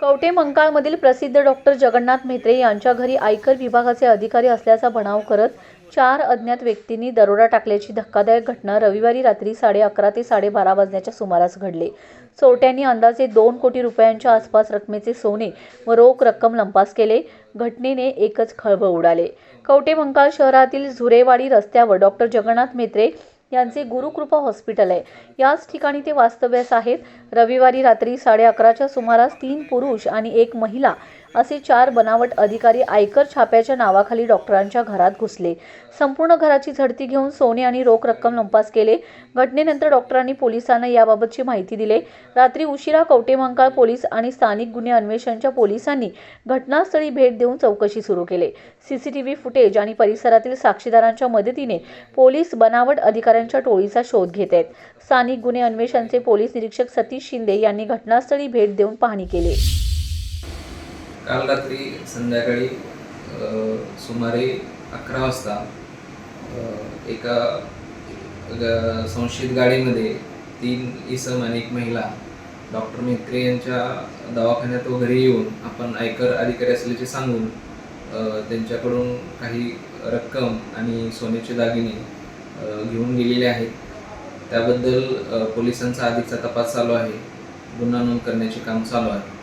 कवठे मंकाळमधील प्रसिद्ध डॉक्टर जगन्नाथ म्हेत्रे यांच्या घरी आयकर विभागाचे अधिकारी असल्याचा बनाव करत चार अज्ञात व्यक्तींनी दरोडा टाकल्याची धक्कादायक घटना रविवारी रात्री साडे अकरा ते साडेबारा वाजण्याच्या सुमारास घडले. चोरट्यांनी अंदाजे दोन कोटी रुपयांच्या आसपास रकमेचे सोने व रोख रक्कम लंपास केले. घटनेने एकच खळबळ उडाले. कवटे मंकाळ शहरातील झुरेवाडी रस्त्यावर डॉक्टर जगन्नाथ म्हेत्रे यांचे गुरुकृपा हॉस्पिटल आहे. याच ठिकाणी ते वास्तव्यास आहेत. रविवारी रात्री साडे अकराच्या सुमारास तीन पुरुष आणि एक महिला असे चार बनावट अधिकारी आयकर छाप्याच्या नावाखाली डॉक्टरांच्या घरात घुसले. संपूर्ण घराची झडती घेऊन सोने आणि रोख रक्कम लंपास केले. घटनेनंतर डॉक्टरांनी पोलिसांना याबाबतची माहिती दिली. रात्री उशिरा कवटेमंकाळ पोलीस आणि स्थानिक गुन्हे अन्वेषणच्या पोलिसांनी घटनास्थळी भेट देऊन चौकशी सुरू केली. सीसीटीव्ही फुटेज आणि परिसरातील साक्षीदारांच्या मदतीने पोलीस बनावट अधिकाऱ्यांच्या टोळीचा शोध घेत आहेत. स्थानिक गुन्हे अन्वेषणचे पोलीस निरीक्षक सतीश शिंदे यांनी घटनास्थळी भेट देऊन पाहणी केली. काल रात्री संध्याकाळी सुमारे अकरा वाजता एका ग- संशयित गाडीमध्ये तीन इसम आणि एक महिला डॉक्टर मेत्रे यांच्या दवाखान्यात वगैरे येऊन आपण आयकर अधिकारी असल्याचे सांगून त्यांच्याकडून काही रक्कम आणि सोन्याचे दागिने घेऊन गेलेले आहेत. त्याबद्दल पोलिसांचा अधिकचा तपास चालू आहे. गुन्हा नोंद करण्याचे काम चालू आहे.